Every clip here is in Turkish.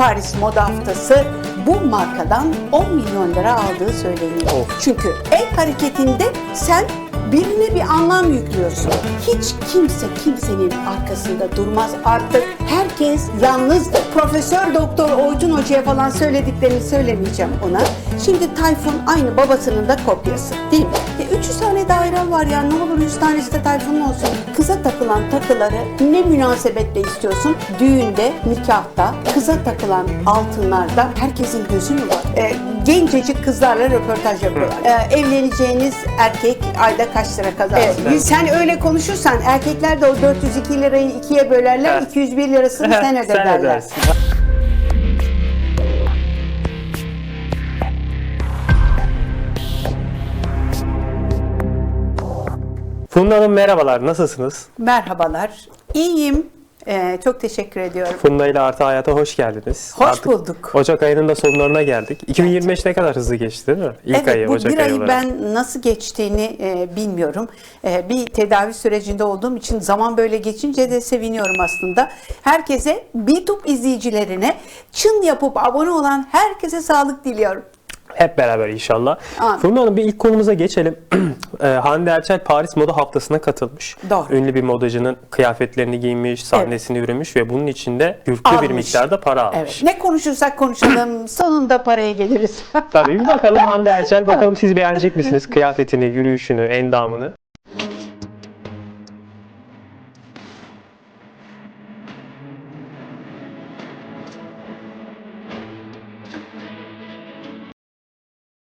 Paris Moda Haftası bu markadan 10 milyon lira aldığı söyleniyor. Of. Çünkü el hareketinde sen birine bir anlam yüklüyorsun. Hiç kimse kimsenin arkasında durmaz artık. Herkes yalnızdır. Profesör Doktor Orçun Hoca'ya falan söylediklerini söylemeyeceğim ona. Şimdi Tayfun aynı babasının da kopyası değil mi? E, 300 tane daire var ya ne olur 100 tanesi de Tayfun'un olsun. Kıza takılan takıları ne münasebetle istiyorsun? Düğünde, nikahta, kıza takılan altınlarda herkesin gözü mü var? E, gencecik kızlarla röportaj yapıyorlar. E, evleneceğiniz erkek ayda kaç lira kazansın? Evet. Sen öyle konuşursan erkekler de o 402 lirayı ikiye bölerler, Evet. 201 lirasını sen öde Sen derler. ödersin. Funda Hanım merhabalar, nasılsınız? Merhabalar. İyiyim. E, çok teşekkür ediyorum. Funda ile Artı Hayat'a hoş geldiniz. Hoş bulduk. Ocak ayının da sonlarına geldik. 2025 ne kadar hızlı geçti değil mi? İlk evet, ayı, bu Ocak bir ayı ayı olarak. ben nasıl geçtiğini e, bilmiyorum. E, bir tedavi sürecinde olduğum için zaman böyle geçince de seviniyorum aslında. Herkese, YouTube izleyicilerine, çın yapıp abone olan herkese sağlık diliyorum. Hep beraber inşallah. Amin. Funda Hanım bir ilk konumuza geçelim. Ee, Hande Erçel Paris Moda Haftası'na katılmış. Doğru. Ünlü bir modacının kıyafetlerini giymiş, sahnesini yürümüş ve bunun içinde yüklü bir Almış. miktarda para almış. Evet. Ne konuşursak konuşalım sonunda paraya geliriz. Tabii bir bakalım Hande Erçel bakalım siz beğenecek misiniz kıyafetini, yürüyüşünü, endamını?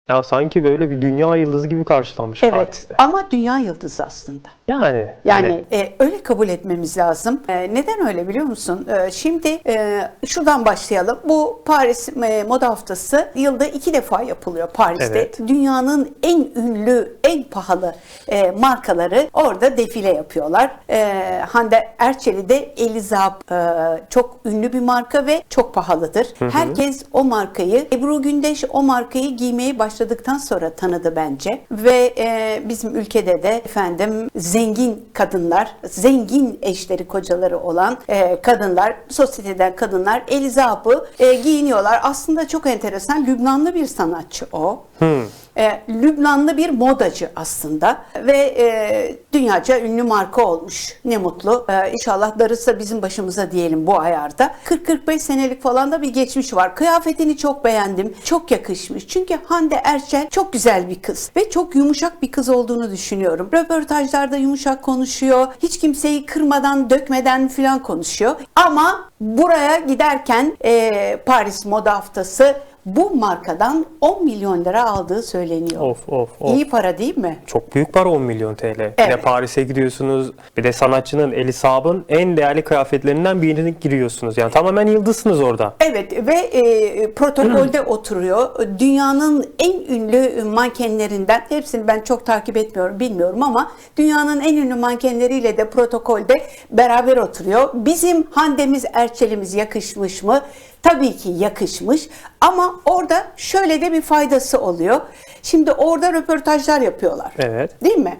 Ya sanki böyle bir dünya yıldızı gibi karşılanmış evet Paris'te. ama dünya yıldızı aslında. Yani. Yani hani- e, öyle kabul etmemiz lazım. E, neden öyle biliyor musun? E, şimdi e, şuradan başlayalım. Bu Paris e, Moda Haftası yılda iki defa yapılıyor Paris'te. Evet. Dünyanın en ünlü, en pahalı e, markaları orada defile yapıyorlar. E, Hande Erçel'i de Elizab e, çok ünlü bir marka ve çok pahalıdır. Herkes o markayı, Ebru Gündeş o markayı giymeye başladıktan sonra tanıdı bence. Ve e, bizim ülkede de efendim zengin kadınlar, zengin eşleri, kocaları olan e, kadınlar, sosyeteden kadınlar Elizab'ı e, giyiniyorlar. Aslında çok enteresan. Lübnanlı bir sanatçı o. E, Lübnanlı bir modacı aslında ve e, dünyaca ünlü marka olmuş. Ne mutlu. E, inşallah darısı bizim başımıza diyelim bu ayarda. 40-45 senelik falan da bir geçmiş var. Kıyafetini çok beğendim. Çok yakışmış. Çünkü Hande Erçel çok güzel bir kız ve çok yumuşak bir kız olduğunu düşünüyorum. Röportajlarda yumuşak konuşuyor. Hiç kimseyi kırmadan, dökmeden falan konuşuyor. Ama buraya giderken e, Paris Moda Haftası bu markadan 10 milyon lira aldığı söyleniyor. Of of of. İyi para değil mi? Çok büyük para 10 milyon TL. Bir de Evet. Paris'e gidiyorsunuz. Bir de sanatçının Elisab'ın en değerli kıyafetlerinden birini giriyorsunuz. Yani tamamen yıldızsınız orada. Evet ve e, protokolde oturuyor. Dünyanın en ünlü mankenlerinden, hepsini ben çok takip etmiyorum, bilmiyorum ama dünyanın en ünlü mankenleriyle de protokolde beraber oturuyor. Bizim Hande'miz, Erçel'imiz yakışmış mı? Tabii ki yakışmış ama orada şöyle de bir faydası oluyor. Şimdi orada röportajlar yapıyorlar. Evet. Değil mi?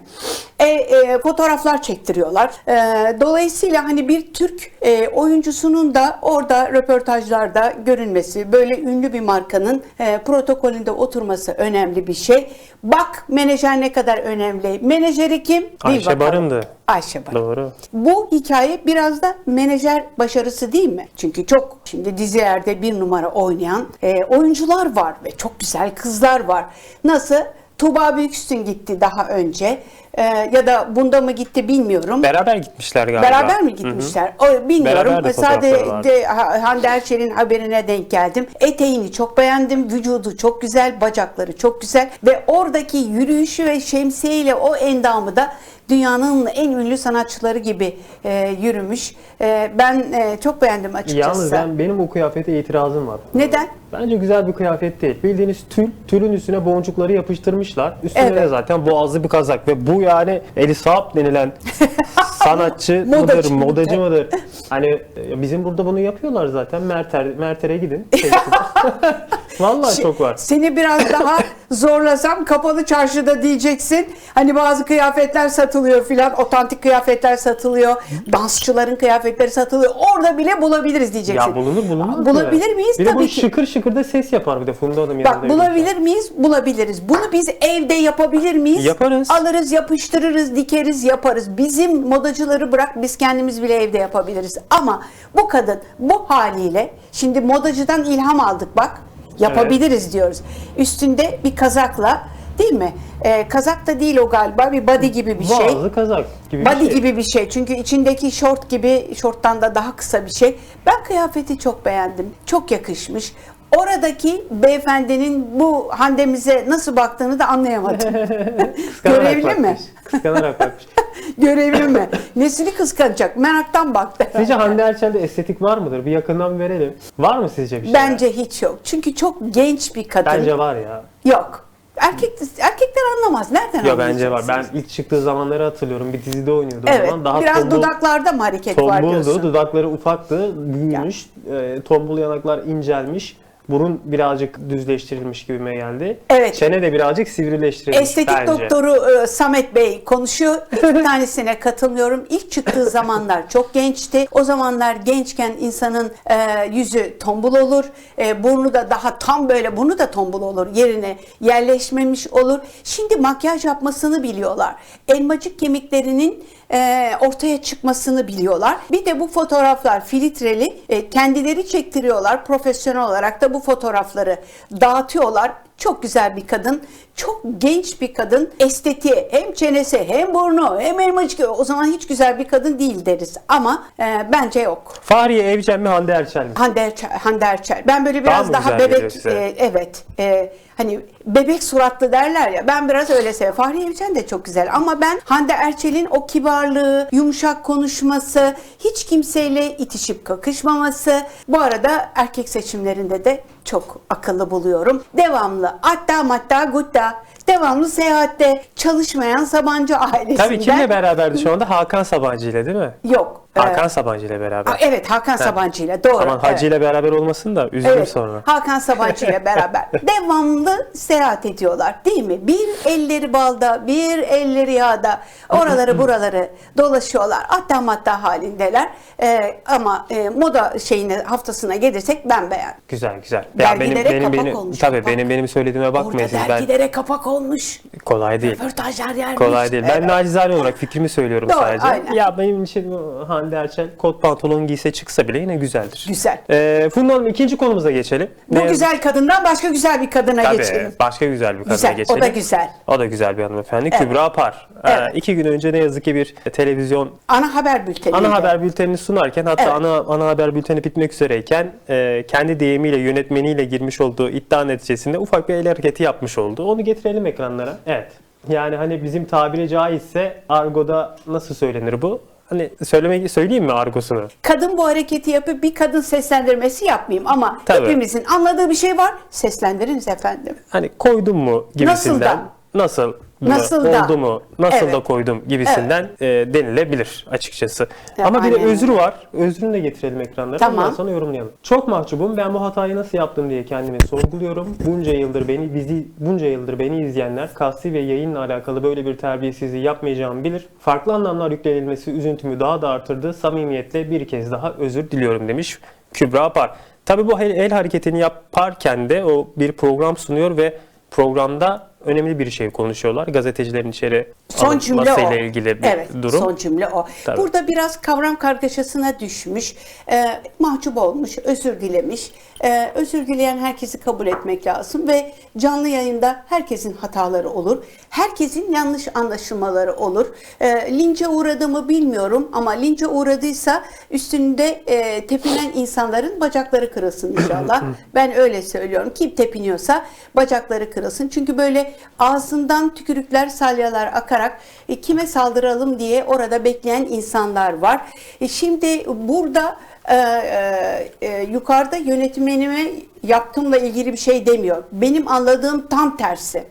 E, e, fotoğraflar çektiriyorlar. E, dolayısıyla hani bir Türk e, oyuncusunun da orada röportajlarda görünmesi, böyle ünlü bir markanın e, protokolünde oturması önemli bir şey. Bak menajer ne kadar önemli. Menajeri kim? Ayşe bakalım. Barın'dı. Ayşe Barın. Doğru. Bu hikaye biraz da menajer başarısı değil mi? Çünkü çok şimdi dizilerde bir numara oynayan e, oyuncular var ve çok güzel kızlar var. Nasıl? Tuğba Büyüküstün gitti daha önce E, ya da bunda mı gitti bilmiyorum. Beraber gitmişler galiba. Beraber mi gitmişler? O, bilmiyorum. Beraber de fotoğrafları vardı. Sadece Ha- Hande Erçel'in haberine denk geldim. Eteğini çok beğendim. Vücudu çok güzel. Bacakları çok güzel. Ve oradaki yürüyüşü ve şemsiyeyle o endamı da dünyanın en ünlü sanatçıları gibi e, yürümüş. E, ben e, çok beğendim açıkçası. Yalnız ben benim o kıyafete itirazım var. Neden? Bence güzel bir kıyafet değil. Bildiğiniz tül, tülün üstüne boncukları yapıştırmışlar. Üstüne Evet. de zaten boğazlı bir kazak ve bu yani Elisab denilen sanatçı Modacı mıdır, mıdır? modacı mıdır? Hani e, bizim burada bunu yapıyorlar zaten. Merter, Merter'e gidin. Vallahi çok var. Seni biraz daha zorlasam kapalı çarşıda diyeceksin. Hani bazı kıyafetler satılıyor filan. Otantik kıyafetler satılıyor. Dansçıların kıyafetleri satılıyor. Orada bile bulabiliriz diyeceksin. Ya bulunur bulunmaz mı? Bulabilir miyiz? Bir de Tabii bu ki. şıkır şıkır da ses yapar bir de Funda Hanım yanında. Bak bulabilir miyiz? Bulabiliriz. Bunu biz evde yapabilir miyiz? Yaparız. Alırız, yapıştırırız, dikeriz, yaparız. Bizim modacıları bırak biz kendimiz bile evde yapabiliriz. Ama bu kadın bu haliyle şimdi modacıdan ilham aldık bak. Yapabiliriz diyoruz. Üstünde bir kazakla değil mi? Ee, kazak da değil o galiba. Bir body gibi bir şey. Boğazlı kazak gibi Body bir şey. gibi bir şey. Çünkü içindeki şort gibi, şorttan da daha kısa bir şey. Ben kıyafeti çok beğendim. Çok yakışmış. Oradaki beyefendinin bu handemize nasıl baktığını da anlayamadım. Görevli mi? Kıskanarak bakmış. Görevli mi? Nesini kıskanacak? Meraktan baktı. Sizce Hande Erçel'de estetik var mıdır? Bir yakından verelim. Var mı sizce bir şey? Bence hiç yok. Çünkü çok genç bir kadın. Bence var ya. Yok. Erkek, erkekler anlamaz. Nereden Ya bence var. Ben ilk çıktığı zamanları hatırlıyorum. Bir dizide oynuyordu o Evet. zaman. Daha biraz tombul- dudaklarda mı hareket var Tombuldu, diyorsun? dudakları ufaktı, büyümüş, e, tombul yanaklar incelmiş, burun birazcık düzleştirilmiş gibime geldi. Evet. Çene de birazcık sivrileştirilmiş Estetik bence. doktoru e, Samet Bey konuşuyor. İki tanesine katılmıyorum. İlk çıktığı zamanlar çok gençti. O zamanlar gençken insanın e, yüzü tombul olur. E, burnu da daha tam böyle burnu da tombul olur. Yerine yerleşmemiş olur. Şimdi makyaj yapmasını biliyorlar. Elmacık kemiklerinin e, ortaya çıkmasını biliyorlar. Bir de bu fotoğraflar filtreli e, kendileri çektiriyorlar. Profesyonel olarak da bu fotoğrafları dağıtıyorlar. Çok güzel bir kadın. Çok genç bir kadın. Estetiği hem çenesi hem burnu hem elmacık. O zaman hiç güzel bir kadın değil deriz. Ama e, bence yok. Fahriye Evcen mi Hande Erçel mi? Hande Erçel, Hande Erçel. Ben böyle Daha biraz daha, geliyor bebek e, evet e, hani bebek suratlı derler ya ben biraz öyle seviyorum. Fahriye Evcen de çok güzel ama ben Hande Erçel'in o kibarlığı, yumuşak konuşması, hiç kimseyle itişip kakışmaması. Bu arada erkek seçimlerinde de çok akıllı buluyorum. Devamlı hatta matta gutta devamlı seyahatte çalışmayan Sabancı ailesinden. Tabii kimle beraberdi şu anda? Hakan Sabancı ile değil mi? Yok. Hakan Sabancı ile beraber. a- evet Hakan Sabancı ile doğru. Aman Hacı ile beraber olmasın da üzülür Evet, sonra. Hakan Sabancı ile beraber devamlı seyahat ediyorlar değil mi? Bir elleri balda, bir elleri yağda, oraları buraları dolaşıyorlar. Hatta matta halindeler. Ee, ama e, moda şeyine haftasına gelirsek ben beğendim. Güzel güzel. Ya benim Dergilere benim kapak benim olmuş, tabii kapak. benim benim söylediğime bakmayın Orada siz ben dergilere kapak olmuş. kolay değil. Röportajlar yermiş. Kolay değil. Ben Evet. nacizane olarak fikrimi söylüyorum Doğru, sadece. aynen. Ya benim için bu Hande Erçel kot pantolon giyse çıksa bile yine güzeldir. Güzel. Ee, Funda Hanım ikinci konumuza geçelim. Bu Ne yazık- güzel kadından başka güzel bir kadına Tabii, geçelim. başka güzel bir kadına Güzel, o geçelim. da güzel. O da güzel bir hanımefendi. Evet. Kübra Par. Ee, Evet. iki gün önce ne yazık ki bir televizyon Ana haber bülteni. ana haber bültenini sunarken hatta Evet. ana ana haber bülteni bitmek üzereyken e, kendi deyimiyle yönetmeniyle girmiş olduğu iddia neticesinde ufak bir el hareketi yapmış oldu. Onu getirelim ekranlara. Evet. Yani hani bizim tabiri caizse argoda nasıl söylenir bu? Hani söylemek söyleyeyim mi argosunu? kadın bu hareketi yapıp bir kadın seslendirmesi yapmayayım ama Tabii. hepimizin anladığı bir şey var. Seslendiriniz efendim. Hani koydum mu gibisinden. Nasıl da? Nasıl mı? Nasıl da? oldu mu? Nasıl Evet. da koydum gibisinden e, denilebilir açıkçası. Ya, Ama bir de özrü var. Özrünü de getirelim ekranlara. Tamam. Ondan sonra yorumlayalım. Çok mahcubum. Ben bu hatayı nasıl yaptım diye kendimi sorguluyorum. Bunca yıldır beni bizi bunca yıldır beni izleyenler kasti ve yayınla alakalı böyle bir terbiyesizliği yapmayacağımı bilir. Farklı anlamlar yüklenilmesi üzüntümü daha da artırdı. Samimiyetle bir kez daha özür diliyorum demiş Kübra Par. Tabii bu el hareketini yaparken de o bir program sunuyor ve programda önemli bir şey konuşuyorlar. Gazetecilerin içeri Son cümle o. ilgili bir evet, durum. son cümle o. Tabii. Burada biraz kavram kargaşasına düşmüş, e, mahcup olmuş, özür dilemiş. E, özür dileyen herkesi kabul etmek lazım ve canlı yayında herkesin hataları olur. Herkesin yanlış anlaşılmaları olur. E, lince uğradı mı bilmiyorum ama lince uğradıysa üstünde e, tepinen insanların bacakları kırılsın inşallah. ben öyle söylüyorum. Kim tepiniyorsa bacakları kırılsın. Çünkü böyle ağzından tükürükler, salyalar akarak e, kime saldıralım diye orada bekleyen insanlar var. E, şimdi burada e, e, e, yukarıda yönetmenime yaptığımla ilgili bir şey demiyor. Benim anladığım tam tersi.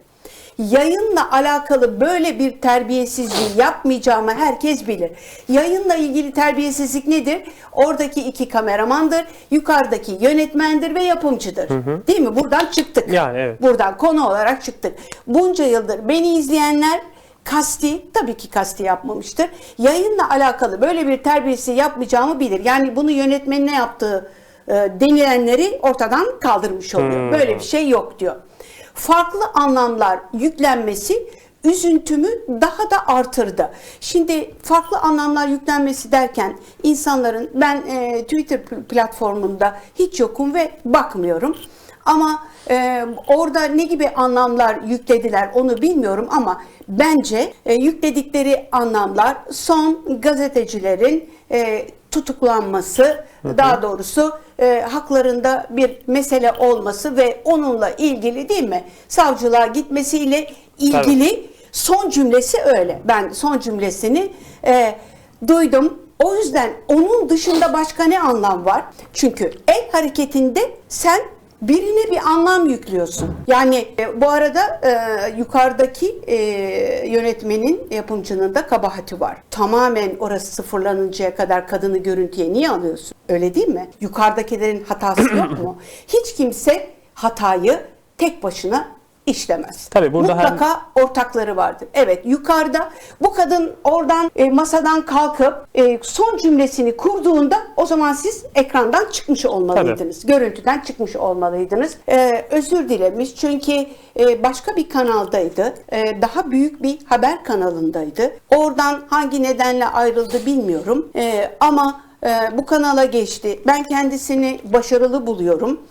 Yayınla alakalı böyle bir terbiyesizliği yapmayacağımı herkes bilir. Yayınla ilgili terbiyesizlik nedir? Oradaki iki kameramandır, yukarıdaki yönetmendir ve yapımcıdır. Değil mi? Buradan çıktık. Yani evet. Buradan konu olarak çıktık. Bunca yıldır beni izleyenler kasti, tabii ki kasti yapmamıştır. Yayınla alakalı böyle bir terbiyesi yapmayacağımı bilir. Yani bunu yönetmenin ne yaptığı e, denilenleri ortadan kaldırmış oluyor. Böyle bir şey yok diyor. Farklı anlamlar yüklenmesi üzüntümü daha da artırdı. Şimdi farklı anlamlar yüklenmesi derken insanların ben e, Twitter pl- platformunda hiç yokum ve bakmıyorum. Ama e, orada ne gibi anlamlar yüklediler onu bilmiyorum ama bence e, yükledikleri anlamlar son gazetecilerin e, tutuklanması, daha doğrusu e, haklarında bir mesele olması ve onunla ilgili değil mi savcılığa gitmesiyle ilgili son cümlesi öyle. Ben son cümlesini e, duydum. O yüzden onun dışında başka ne anlam var? Çünkü el hareketinde sen birine bir anlam yüklüyorsun. Yani e, bu arada e, yukarıdaki e, yönetmenin, yapımcının da kabahati var. Tamamen orası sıfırlanıncaya kadar kadını görüntüye niye alıyorsun? Öyle değil mi? Yukarıdakilerin hatası yok mu? Hiç kimse hatayı tek başına işlemez. Tabii burada her- Mutlaka ortakları vardır. Evet yukarıda bu kadın oradan e, masadan kalkıp e, son cümlesini kurduğunda o zaman siz ekrandan çıkmış olmalıydınız. Görüntüden çıkmış olmalıydınız. E, özür dilemiş çünkü e, başka bir kanaldaydı. E, daha büyük bir haber kanalındaydı. Oradan hangi nedenle ayrıldı bilmiyorum. E, ama e, bu kanala geçti. Ben kendisini başarılı buluyorum.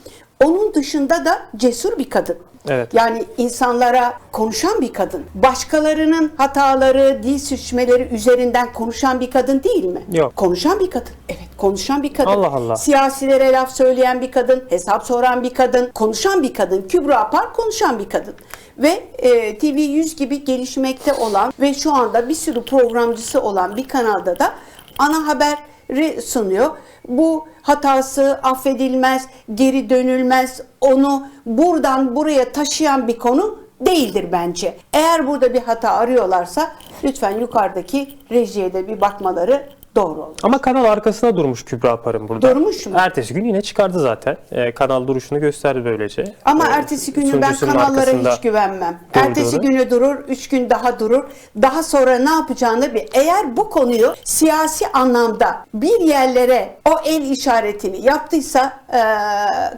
Onun dışında da cesur bir kadın. Evet. Yani insanlara konuşan bir kadın. Başkalarının hataları, dil sürçmeleri üzerinden konuşan bir kadın değil mi? Yok. Konuşan bir kadın. Evet, konuşan bir kadın. Allah Allah. Siyasilere laf söyleyen bir kadın, hesap soran bir kadın, konuşan bir kadın. Kübra Par konuşan bir kadın. Ve e, TV 100 gibi gelişmekte olan ve şu anda bir sürü programcısı olan bir kanalda da ana haberi sunuyor. Bu hatası affedilmez, geri dönülmez, onu buradan buraya taşıyan bir konu değildir bence. Eğer burada bir hata arıyorlarsa lütfen yukarıdaki rejiye de bir bakmaları doğru olur. Ama kanal arkasına durmuş Kübra Par'ın burada. Durmuş mu? Ertesi gün yine çıkardı zaten. Ee, kanal duruşunu gösterdi böylece. Ama Ee, ertesi günü ben kanallara hiç güvenmem. durduğunu. Ertesi günü durur, üç gün daha durur. Daha sonra ne yapacağını bir. Eğer bu konuyu siyasi anlamda bir yerlere o el işaretini yaptıysa eee,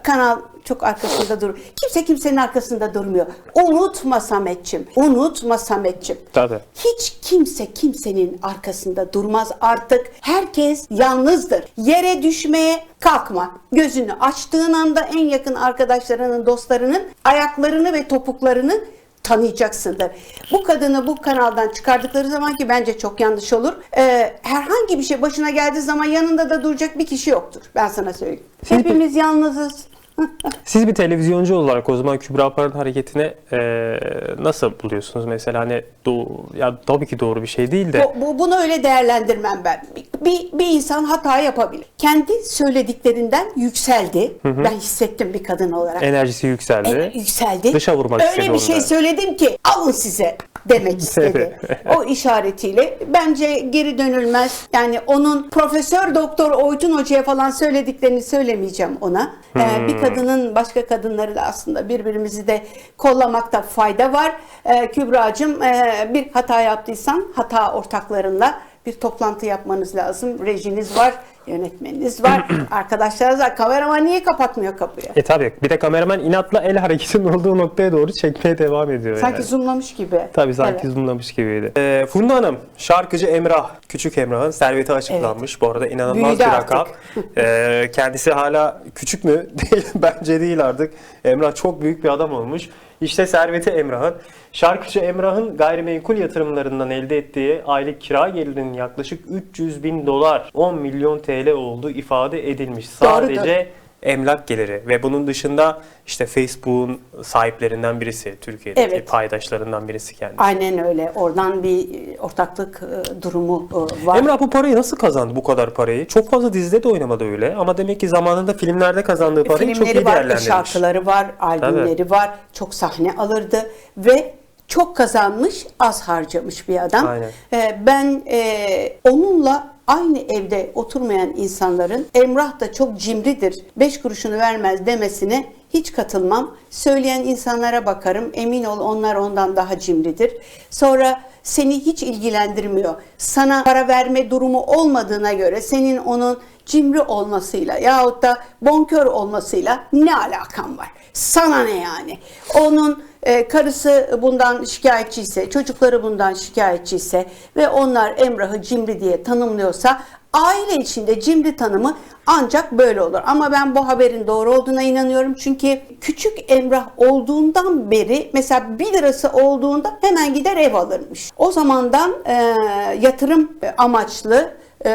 kanal çok arkasında durur. Kimse kimsenin arkasında durmuyor. Unutma Sametçim. Unutma Sametçim. Tabii. Hiç kimse kimsenin arkasında durmaz artık. Herkes yalnızdır. Yere düşmeye kalkma. Gözünü açtığın anda en yakın arkadaşlarının, dostlarının ayaklarını ve topuklarını tanıyacaksındır. Bu kadını bu kanaldan çıkardıkları zaman ki bence çok yanlış olur. Ee, herhangi bir şey başına geldiği zaman yanında da duracak bir kişi yoktur. Ben sana söyleyeyim. Hepimiz yalnızız. Siz bir televizyoncu olarak o zaman Kübra Par'ın hareketini e, nasıl buluyorsunuz? Mesela hani doğ, ya tabii ki doğru bir şey değil de Bu, bu- bunu öyle değerlendirmem ben. Bir, bir, insan hata yapabilir. Kendi söylediklerinden yükseldi. Ben hissettim bir kadın olarak. enerjisi yükseldi. Evet, yükseldi. Dışa vurmak Öyle istedi bir şey söyledim ki alın size demek istedi. o işaretiyle bence geri dönülmez. Yani onun Profesör Doktor Oytun Hoca'ya falan söylediklerini söylemeyeceğim ona. Ee, Hmm. bir kadının başka kadınları da aslında birbirimizi de kollamakta fayda var. Ee, Kübra'cığım e, bir hata yaptıysan hata ortaklarınla bir toplantı yapmanız lazım. Rejiniz var, yönetmeniniz var, arkadaşlarınız var. Kameraman niye kapatmıyor kapıyı? E tabii bir de kameraman inatla el hareketinin olduğu noktaya doğru çekmeye devam ediyor Sanki yani. zoomlamış gibi. Tabii sanki Evet. zoomlamış gibiydi. Ee, Funda Hanım, şarkıcı Emrah, Küçük Emrah'ın serveti açıklanmış. Bu arada inanılmaz Büyüdü bir rakam. Ee, kendisi hala küçük mü? Değil, bence değil artık. Emrah çok büyük bir adam olmuş. İşte serveti Emrah'ın. Şarkıcı Emrah'ın gayrimenkul yatırımlarından elde ettiği aylık kira gelirinin yaklaşık 300 bin dolar, 10 milyon TL olduğu ifade edilmiş. Doğrudur. Sadece emlak geliri ve bunun dışında işte Facebook'un sahiplerinden birisi, Türkiye'deki Evet. paydaşlarından birisi kendisi. Aynen öyle. Oradan bir ortaklık e, durumu e, var. Emrah bu parayı nasıl kazandı bu kadar parayı? Çok fazla dizide de oynamadı öyle ama demek ki zamanında filmlerde kazandığı parayı çok iyi Filmleri var, değerlendirmiş. şarkıları var, albümleri var. Çok sahne alırdı ve çok kazanmış, az harcamış bir adam. Aynen. Ee, ben e, onunla aynı evde oturmayan insanların Emrah da çok cimridir, beş kuruşunu vermez demesine hiç katılmam. Söyleyen insanlara bakarım, emin ol onlar ondan daha cimridir. Sonra seni hiç ilgilendirmiyor. Sana para verme durumu olmadığına göre senin onun cimri olmasıyla yahut da bonkör olmasıyla ne alakan var? Sana ne yani? Onun e, karısı bundan şikayetçiyse, çocukları bundan şikayetçiyse ve onlar Emrah'ı cimri diye tanımlıyorsa aile içinde cimri tanımı ancak böyle olur. Ama ben bu haberin doğru olduğuna inanıyorum. Çünkü küçük Emrah olduğundan beri mesela 1 lirası olduğunda hemen gider ev alırmış. O zamandan e, yatırım amaçlı e,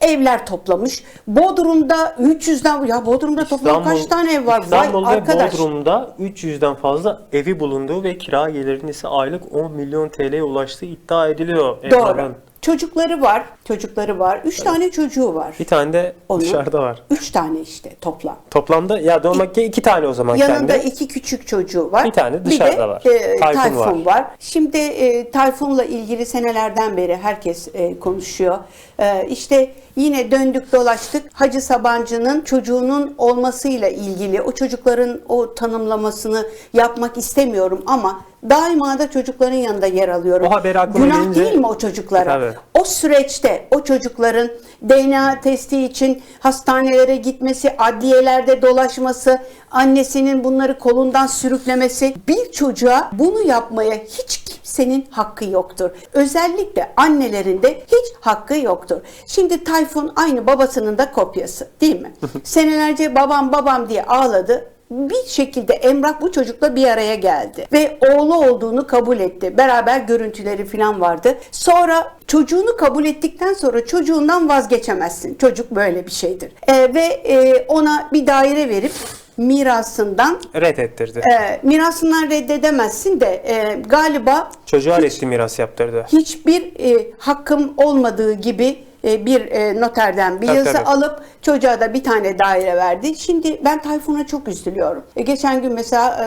evler toplamış. Bodrum'da 300'den ya Bodrum'da toplam kaç tane ev var? İstanbul Vay ve arkadaş. Bodrum'da 300'den fazla evi bulunduğu ve kira gelirinin ise aylık 10 milyon TL'ye ulaştığı iddia ediliyor. Doğru. Emrah'ın. Çocukları var. Çocukları var. Üç tane çocuğu var. Bir tane de Onun- dışarıda var. Üç tane işte toplam. Toplamda ya normalde iki tane o zaman Yanında kendi. iki küçük çocuğu var. Bir tane Bir dışarıda de, var. e, Tayfun Tayfun, var. var. Şimdi e, Tayfun'la ilgili senelerden beri herkes e, konuşuyor. E, işte yine döndük dolaştık. Hacı Sabancı'nın çocuğunun olmasıyla ilgili o çocukların o tanımlamasını yapmak istemiyorum ama daima da çocukların yanında yer alıyorum. O haber aklıma Günah gelince- değil mi o çocuklara? Tabii. O süreçte o çocukların DNA testi için hastanelere gitmesi, adliyelerde dolaşması, annesinin bunları kolundan sürüklemesi bir çocuğa bunu yapmaya hiç kimsenin hakkı yoktur. Özellikle annelerinde hiç hakkı yoktur. Şimdi Tayfun aynı babasının da kopyası değil mi? Senelerce babam babam diye ağladı bir şekilde Emrah bu çocukla bir araya geldi ve oğlu olduğunu kabul etti. Beraber görüntüleri falan vardı. Sonra çocuğunu kabul ettikten sonra çocuğundan vazgeçemezsin. Çocuk böyle bir şeydir. Ee, ve e, ona bir daire verip mirasından Reddettirdi. e, mirasından reddedemezsin de e, galiba Çocuğa reddi miras yaptırdı. hiçbir e, hakkım olmadığı gibi bir e, noterden bir Tabii, yazı tabii. alıp çocuğa da bir tane daire verdi. Şimdi ben Tayfun'a çok üzülüyorum. E, geçen gün mesela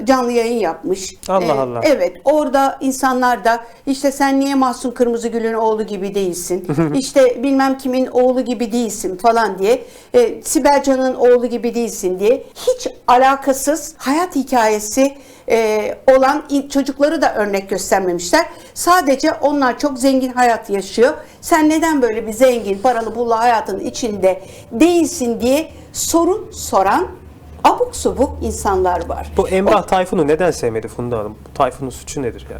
e, canlı yayın yapmış. Allah E, Allah. Evet orada insanlar da işte sen niye Mahsun Kırmızıgül'ün oğlu gibi değilsin. işte bilmem kimin oğlu gibi değilsin falan diye. E, Sibel Can'ın oğlu gibi değilsin diye. Hiç alakasız hayat hikayesi e, olan çocukları da örnek göstermemişler. Sadece onlar çok zengin hayat yaşıyor. Sen neden böyle bir zengin, paralı, pullu hayatın içinde değilsin diye sorun soran abuk subuk insanlar var. Bu Emrah Tayfun'u neden sevmedi Funda Hanım? Tayfun'un suçu nedir ya?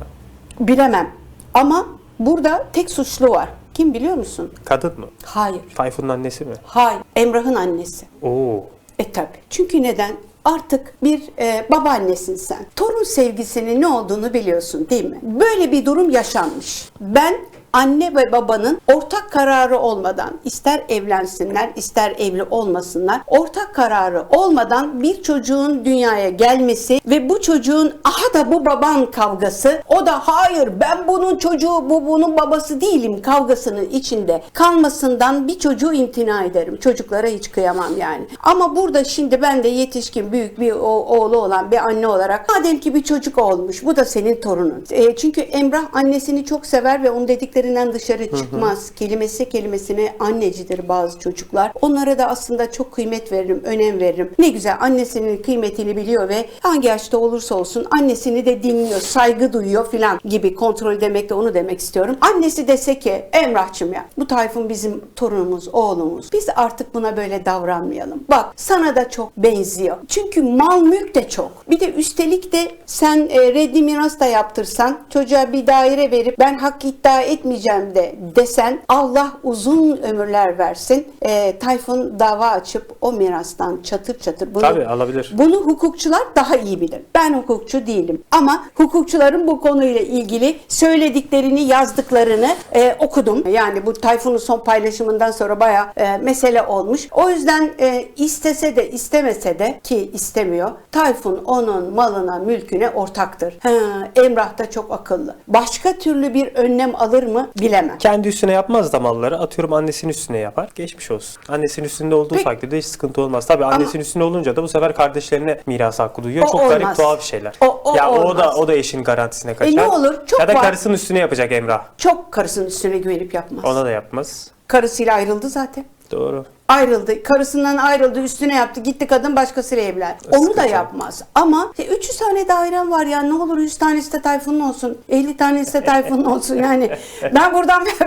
Bilemem. Ama burada tek suçlu var. Kim biliyor musun? Kadın mı? Hayır. Tayfun'un annesi mi? Hayır. Emrah'ın annesi. Oo. E tabi. Çünkü neden? Artık bir e, babaannesin sen. Torun sevgisinin ne olduğunu biliyorsun değil mi? Böyle bir durum yaşanmış. Ben anne ve babanın ortak kararı olmadan ister evlensinler ister evli olmasınlar ortak kararı olmadan bir çocuğun dünyaya gelmesi ve bu çocuğun aha da bu baban kavgası o da hayır ben bunun çocuğu bu bunun babası değilim kavgasının içinde kalmasından bir çocuğu imtina ederim. Çocuklara hiç kıyamam yani. Ama burada şimdi ben de yetişkin büyük bir oğlu olan bir anne olarak madem ki bir çocuk olmuş bu da senin torunun. E, çünkü Emrah annesini çok sever ve onun dediklerinden dışarı çıkmaz. Kelimesi kelimesine annecidir bazı çocuklar. Onlara da aslında çok kıymet veririm, önem veririm. Ne güzel annesinin kıymetini biliyor ve hangi yaşta olursa olsun annesini de dinliyor, saygı duyuyor filan gibi kontrol demek de onu demek istiyorum. Annesi dese ki Emrah'cığım ya bu Tayfun bizim torunumuz, oğlumuz. Biz artık buna böyle davranmayalım. Bak sana da çok benziyor. Çünkü mal mülk de çok. Bir de üstelik de sen e, reddi miras da yaptırsan çocuğa bir daire verip ben hak iddia etmeyeceğim de desen Allah uzun ömürler versin. E, Tayfun dava açıp o mirastan çatır çatır bunu Tabii, alabilir. bunu hukukçular daha iyi bilir. Ben hukukçu değilim. Ama hukukçuların bu konuyla ilgili söylediklerini, yazdıklarını e, okudum. Yani bu Tayfun'un son paylaşımından sonra bayağı e, mesele olmuş. O yüzden e, istese de istemese de ki istemiyor. Tayfun onun malına, mülküne ortaktır. Ha, Emrah da çok akıllı. Başka türlü bir önlem alır mı? Mı bilemem. Kendi üstüne yapmaz da malları. Atıyorum annesinin üstüne yapar. Geçmiş olsun. Annesinin üstünde olduğu Peki. takdirde hiç sıkıntı olmaz. Tabii annesinin üstünde olunca da bu sefer kardeşlerine miras hakkı duyuyor. O Çok garip olmaz. tuhaf şeyler. O- o ya o olmaz. da o da eşin garantisine kaçar. ne olur, çok ya da var. karısının üstüne yapacak Emrah. Çok karısının üstüne güvenip yapmaz. Ona da yapmaz. Karısıyla ayrıldı zaten. Doğru. Ayrıldı. Karısından ayrıldı. Üstüne yaptı. Gitti kadın başkasıyla evlendi. Onu da yapmaz. Ama e, 300 tane dairem var ya. Ne olur 100 tanesi de Tayfun'un olsun. 50 tanesi de Tayfun'un olsun. Yani ben buradan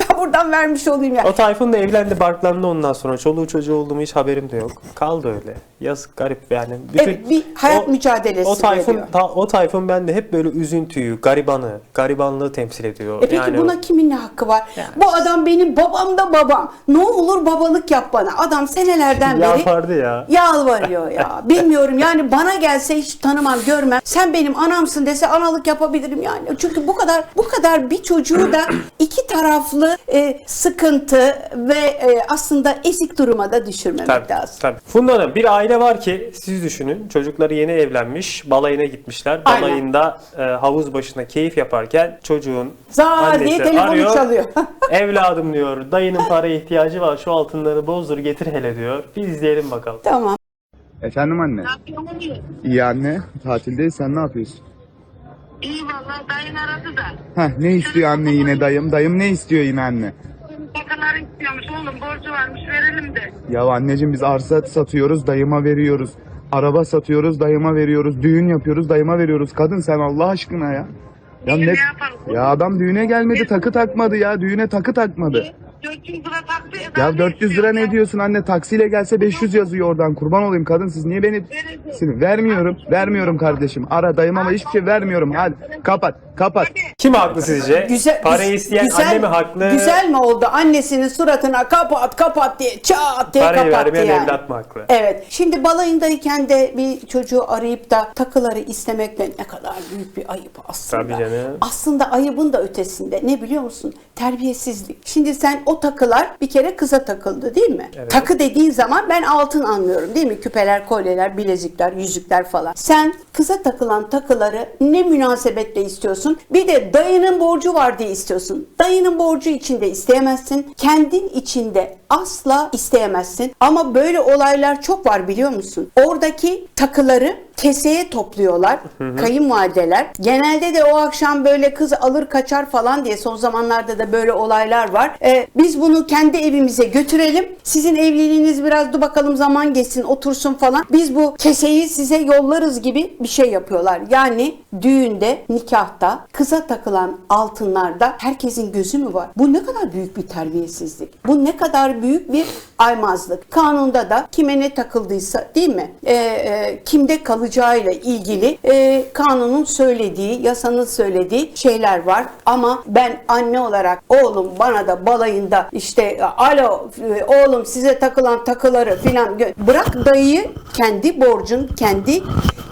ben buradan vermiş olayım ya. O Tayfun da evlendi barklandı ondan sonra. Çoluğu çocuğu oldu mu hiç haberim de yok. Kaldı öyle. Yazık garip yani. Evet, bir hayat o- mücadelesi o Tayfun, veriyor. ta- o Tayfun bende hep böyle üzüntüyü, garibanı, garibanlığı temsil ediyor. E peki yani buna kimin ne hakkı var? Yani- Bu adam benim babam da babam. Ne olur babalık yap bana. Adam senelerden beri Yalvardı ya. Yalvarıyor ya. Bilmiyorum yani bana gelse hiç tanımam görmem. Sen benim anamsın dese analık yapabilirim yani. Çünkü bu kadar bu kadar bir çocuğu da iki taraflı e, sıkıntı ve e, aslında ezik duruma da düşürmemek Tabii, lazım. tabii. Funda Hanım bir aile var ki siz düşünün çocukları yeni evlenmiş balayına gitmişler. Aynen. Balayında e, havuz başında keyif yaparken çocuğun diye annesi telefonu arıyor. çalıyor. Evladım diyor dayının paraya ihtiyacı var şu altınları bozdur getir hele diyor. Bir izleyelim bakalım. tamam. Efendim anne. İyi anne. Tatildeyiz. Sen ne yapıyorsun? İyi valla dayın aradı da. Heh ne istiyor anne yine dayım? Dayım ne istiyor yine anne? Takılar istiyormuş oğlum borcu varmış verelim de. Ya anneciğim biz arsa satıyoruz dayıma veriyoruz. Araba satıyoruz dayıma veriyoruz. Düğün yapıyoruz dayıma veriyoruz. Kadın sen Allah aşkına ya. Ya İyi, ne? Ya adam düğüne gelmedi takı takmadı ya. Düğüne takı takmadı. 400 lira taktı. Ya 400 lira ne diyorsun anne? Taksiyle gelse 500 yazıyor oradan. Kurban olayım kadın siz niye beni... Seni vermiyorum. Vermiyorum kardeşim. Ara dayım ama hiçbir şey vermiyorum. Hadi kapat. Kapat. Kim haklı sizce? Güzel, Parayı isteyen güzel- anne mi haklı? Güzel mi oldu? Annesinin suratına kapat kapat diye çat diye Parayı kapattı vermeyen yani. evlat mı haklı? Evet. Şimdi balayındayken de bir çocuğu arayıp da takıları istemekle ne kadar büyük bir ayıp aslında. Tabii canım. Aslında ayıbın da ötesinde. Ne biliyor musun? Terbiyesizlik. Şimdi sen o takılar bir kere kıza takıldı değil mi? Evet. Takı dediğin zaman ben altın anlıyorum değil mi? Küpeler, kolyeler, bilezikler, yüzükler falan. Sen kıza takılan takıları ne münasebetle istiyorsun? Bir de dayının borcu var diye istiyorsun. Dayının borcu içinde isteyemezsin. Kendin içinde asla isteyemezsin. Ama böyle olaylar çok var biliyor musun? Oradaki takıları keseye topluyorlar kayınvalideler. Genelde de o akşam böyle kız alır kaçar falan diye son zamanlarda da böyle olaylar var. Ee, biz bunu kendi evimize götürelim. Sizin evliliğiniz biraz dur bakalım zaman geçsin otursun falan. Biz bu keseyi size yollarız gibi bir şey yapıyorlar. Yani düğünde, nikahta, kıza takılan altınlarda herkesin gözü mü var? Bu ne kadar büyük bir terbiyesizlik. Bu ne kadar büyük bir aymazlık. Kanunda da kime ne takıldıysa değil mi? Ee, e, kimde kalacağıyla ilgili e, kanunun söylediği, yasanın söylediği şeyler var. Ama ben anne olarak oğlum bana da balayında işte alo oğlum size takılan takıları filan bırak dayıyı kendi borcun kendi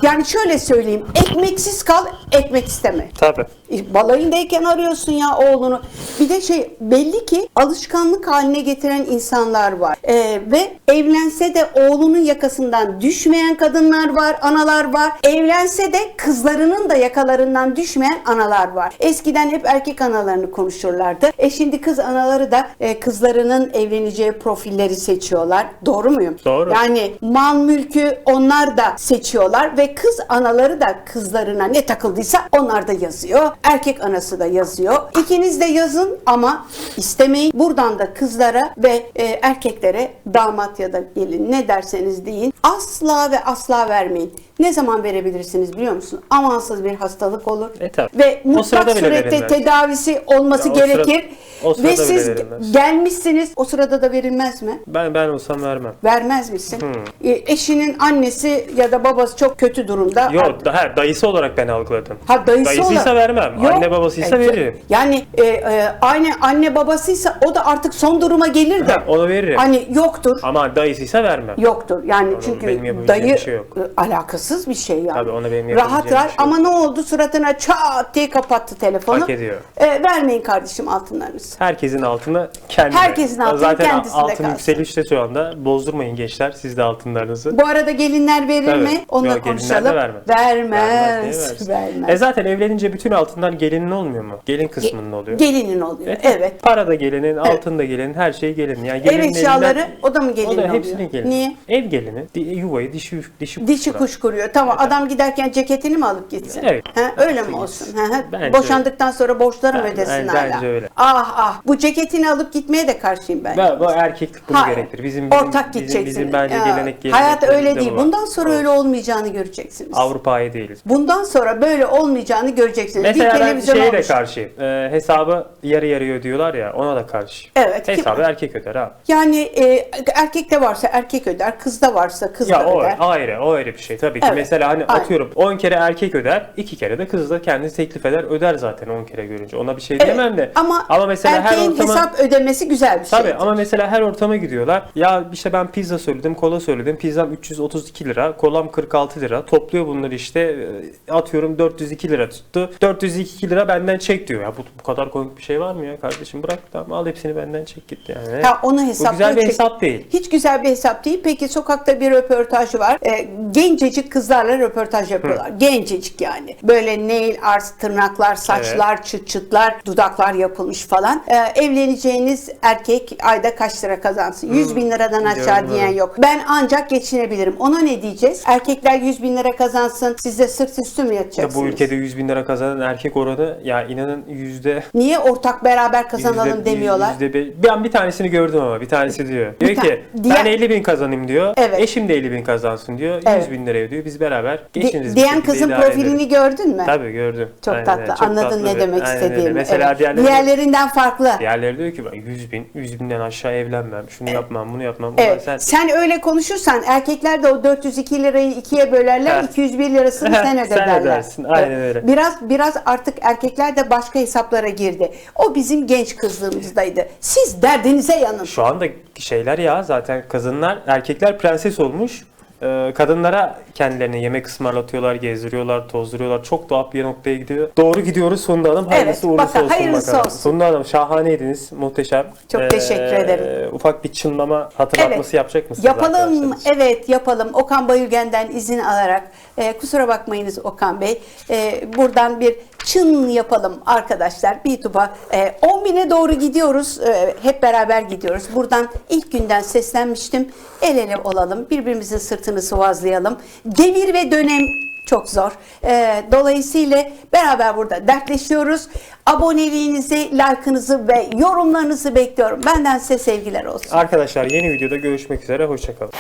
yani şöyle söyleyeyim ekmeksiz kal ekmek isteme. Tabii. E, Balayındayken arıyorsun ya oğlunu. Bir de şey belli ki alışkanlık haline getiren insanlar var. E, ve evlense de oğlunun yakasından düşmeyen kadınlar var, analar var. Evlense de kızlarının da yakalarından düşmeyen analar var. Eskiden hep erkek analarını konuşurlardı. E şimdi kız anaları da e, kızlarının evleneceği profilleri seçiyorlar. Doğru muyum? Doğru. Yani mal mülkü onlar da seçiyorlar ve kız anaları da kızlarına ne takıldıysa onlar da yazıyor. Erkek anası da yazıyor. İkiniz de yazın ama istemeyin. Buradan da kızlara ve e, erkeklere damat ya da gelin ne derseniz deyin asla ve asla vermeyin. Ne zaman verebilirsiniz biliyor musun? Amansız bir hastalık olur. E tabii. Ve O mutlak surette tedavisi olması Ya o gerekir. o sırada ve siz verilmez. gelmişsiniz. O sırada da verilmez mi? Ben ben olsam vermem. Vermez misin? Hmm. E, eşinin annesi ya da babası çok kötü durumda. Yok, da, he, dayısı olarak ben algıladım. Ha dayısı Dayısıysa olan- vermem. Yok. Anne babasıysa E, veririm. Yani e, e, aynı anne babasıysa o da artık son duruma gelir de. Ha, onu veririm. Hani yoktur. Ama dayısıysa vermem. Yoktur. Yani Onun çünkü dayı şey yok. e, alakası saygısız bir şey yani. Tabii, ona benim Rahat rahat şey ama ne oldu suratına çat diye kapattı telefonu. Hak ediyor. E, vermeyin kardeşim altınlarınızı. Herkesin altına kendine. Herkesin altını Zaten kendisinde altın kalsın. yükselişte şu anda. Bozdurmayın gençler siz de altınlarınızı. Bu arada gelinler verir Tabii. mi? Onunla Yok, konuşalım. vermez. Vermez. versin? Vermez. E zaten evlenince bütün altınlar gelinin olmuyor mu? Gelin kısmının oluyor. Gelinin oluyor. E, evet. Para da gelinin, altın da gelinin, her şey gelin. Yani gelinin Ev eşyaları elinden- o da mı gelin o da oluyor? hepsinin gelin. Niye? Ev gelini, yuvayı dişi dişi Dişi kuş kuş kuruyor. Tamam adam giderken ceketini mi alıp gitsin? Evet. Ha, öyle mi olsun? Ha, ha. Bence Boşandıktan sonra borçları mı Ben- ödesin ben- hala? bence öyle. Ah ah bu ceketini alıp gitmeye de karşıyım ben. Ve bu erkeklik bunu Hayır. gerektirir. Bizim, bizim Ortak bizim, gideceksin. bizim bence Ya, gelenek Hayat öyle değil. bu. Bundan sonra Doğru. öyle olmayacağını göreceksiniz. Avrupa'yı değiliz. Bundan sonra böyle olmayacağını göreceksiniz. Mesela bir ben şeye de karşıyım. Ee, hesabı yarı yarıya ödüyorlar ya ona da karşı. Evet, kim- Hesabı erkek öder abi. Yani e, erkekte varsa erkek öder, kızda varsa kız Ya da o öder. ayrı, o ayrı bir şey tabii ki. Evet, Mesela hani aynen. atıyorum 10 kere erkek öder, 2 kere de kız da kendisi teklif eder, öder zaten 10 kere görünce. Ona bir şey Evet, diyemem de. Ama, ama mesela her ortama hesap ödemesi güzel bir şey. Tabii ama mesela her ortama gidiyorlar. Ya işte ben pizza söyledim, kola söyledim. Pizzam 332 lira, kolam 46 lira. Topluyor bunları işte e, atıyorum 402 lira tuttu. 402 lira benden çek diyor. Ya bu, bu kadar komik bir şey var mı ya kardeşim? Bırak tamam al hepsini benden çek git yani. Ha, onu bu hesaplıyor. güzel bir hesap değil. Hiç güzel bir hesap değil. Peki sokakta bir röportaj var. Ee, gencecik kızlarla röportaj yapıyorlar. Gencecik yani. Böyle nail art, tırnaklar, saçlar, çıt çıtlar, dudaklar yapılmış falan. Ee, evleneceğiniz erkek ayda kaç lira kazansın? 100 bin liradan aşağı diyen evet. yok. Ben ancak geçinebilirim. Ona ne diyeceğiz? Erkekler 100 bin lira kazansın. Siz de sırt üstü mü Ya yatacaksınız? bu ülkede 100 bin lira kazanan erkek oranı ya inanın yüzde Niye ortak beraber kazanalım Yüzde- demiyorlar? yüzde bir- Ben bir tanesini gördüm ama bir tanesi diyor. Diyor ta- ki diğer- ben 50 bin kazanayım diyor. Evet. Eşim de 50 bin kazansın diyor. 100 Evet. bin liraya diyor. Biz beraber geçiniz. diyen kızın profilini ederiz. gördün mü? Tabii gördüm. Çok Aynen tatlı. Çok Anladın tatlı ne bir- demek aynen öyle. istediğimi. Mesela Evet. diğerleri, Diğerlerinden farklı. diğerleri diyor ki ben 100 bin, 100 binden aşağı evlenmem. Şunu yapmam, bunu yapmam. Ulan Evet. Sen, Sen, öyle konuşursan erkekler de o 402 lirayı ikiye bölerler. Heh. 201 lirasını sen Sen öderler. ödersin, aynen öyle. Biraz biraz artık erkekler de başka hesaplara girdi. O bizim genç kızlığımızdaydı. Siz derdinize yanın. şu anda şeyler ya zaten kadınlar, erkekler prenses olmuş. Ee, kadınlara kendilerine yemek ısmarlatıyorlar, gezdiriyorlar, tozduruyorlar. Çok tuhaf bir noktaya gidiyor. Doğru gidiyoruz Funda Hanım. Hayırlısı Evet, uğurlusu bakalım, olsun hayırlısı bakalım. olsun. Funda Hanım şahaneydiniz. Muhteşem. Ee, Çok teşekkür ederim. Ufak bir çınlama hatırlatması yapacak mısınız Yapalım. Evet yapalım. Okan Bayülgen'den izin alarak e, kusura bakmayınız Okan Bey. E, buradan bir çın yapalım arkadaşlar. YouTube'a e, 10 bine doğru gidiyoruz. E, hep beraber gidiyoruz. Buradan ilk günden seslenmiştim. El ele olalım. Birbirimizin sırtını sıvazlayalım. Devir ve dönem çok zor. E, dolayısıyla beraber burada dertleşiyoruz. Aboneliğinizi, like'ınızı ve yorumlarınızı bekliyorum. Benden size sevgiler olsun. Arkadaşlar yeni videoda görüşmek üzere. Hoşçakalın.